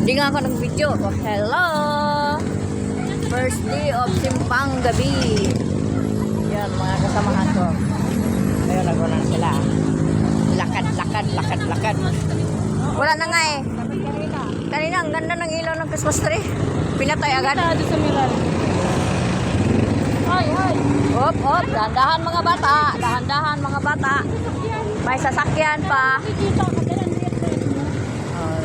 Hindi nga ako nag-video. Hello! First day of Simpang Gabi. Yan, mga kasamahan ko. Ayun, nagunan sila. Lakad, lakad, lakad, lakad. Wala na nga eh. Kanina, ang ganda ng ilaw ng Christmas tree. Pinatay agad. Tado sa Miral. Ay, ay. Op, op, dahan-dahan mga bata. Dahan-dahan mga bata. May sasakyan pa.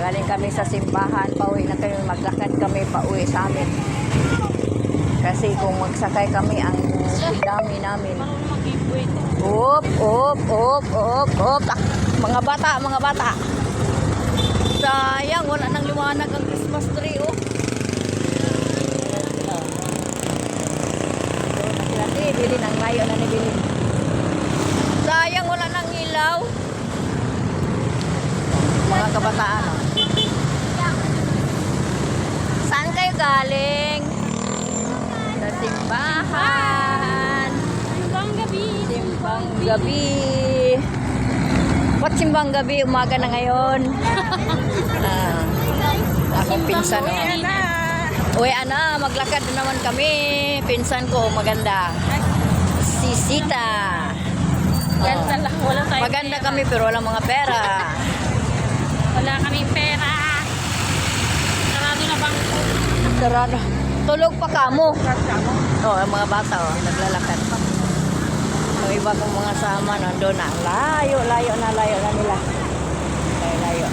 Galing kami sa simbahan, pauwi na kami, maglakad kami pauwi sa amin. Kasi kung magsakay kami, ang dami namin. Op, op, op, op, op. Tak, mga bata, mga bata. Sayang, wala nang liwanag ang Christmas tree, oh. Bilin, ang layo na ni. Sayang, wala nang ilaw. Mga kabataan, oh. Saan kayo galing? Sa simbahan. Simbang gabi. Simbang gabi. What simbang gabi? Umaga na ngayon. Ah, akong pinsan. Simbang oh. gabi. Uwi ana, maglakad na naman kami. Pinsan ko, maganda. Si Sita. Tayong Maganda kami pero walang mga pera. Wala kaming pera. Sarado na bangko. Sarado. Tulog pa kamo. Oh, ang mga bata oh, naglalakad. Ang iba kong mga sama nandun na. Layo, layo na, layo na nila. Layo, layo.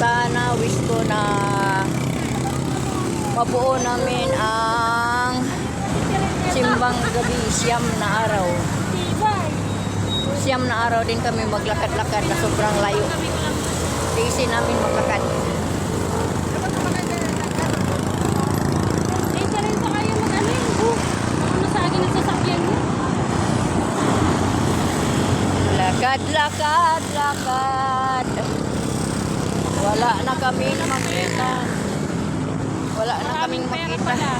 Sana wish ko na mabuo namin ang simbang gabi siyam na araw. Siyam na araw din kami maglakad-lakad na sobrang layo. Tiisin namin maglakad. Eh, siya rin sa kayo mag-ano yun. Oh, Baka masagi ng sasakyan mo. Lakad, lakad, lakad. Wala na kami makita. Wala na kaming makita.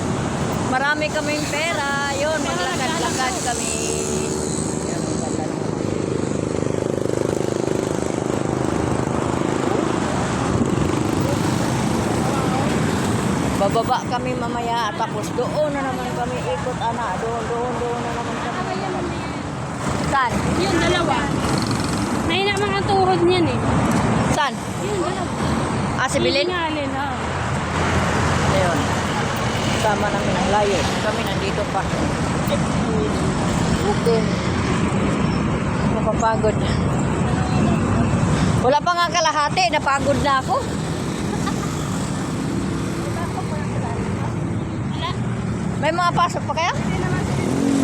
Marami kaming pera. Yun, maglakad-lakad kami. Bababa kami mamaya tapos doon na naman kami ikot ana doon doon doon na naman kami saan Yun, dalawa. Mahina mga tuhod niyan eh. saan Yun, dalawa. ah si Bilin Hihingalin, ah. Ayun. Sama namin ang layo. Kami nandito pa. Okay. Napapagod. Wala pa nga kalahati. Napagod na ako. May mga pasok pa kaya?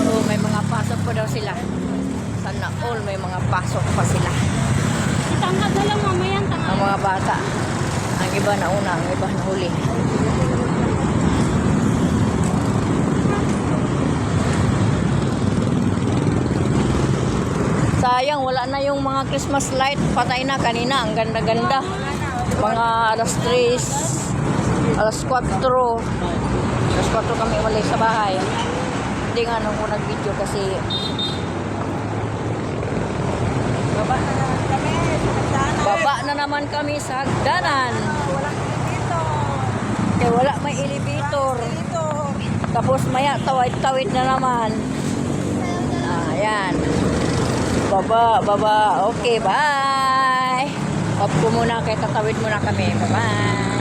Oo, may mga pasok pa daw sila. Sana all may mga pasok pa sila. Itangkad na lang mamaya ang mga bata. Ang iba na una, ang iba na huli. Sayang, wala na yung mga Christmas light. Patay na kanina. Ang ganda-ganda. Mga alas 3, alas 4. Alas 4 kami walay sa bahay. Hindi nga nung unang video kasi Baba na naman kami sa hagdanan. Baba na naman kami sa hagdanan. Kaya wala may elevator. Tapos maya tawid-tawid na naman. Ayan. Baba, baba. Okay, bye. Off ko muna kaya tatawid muna kami. Bye-bye.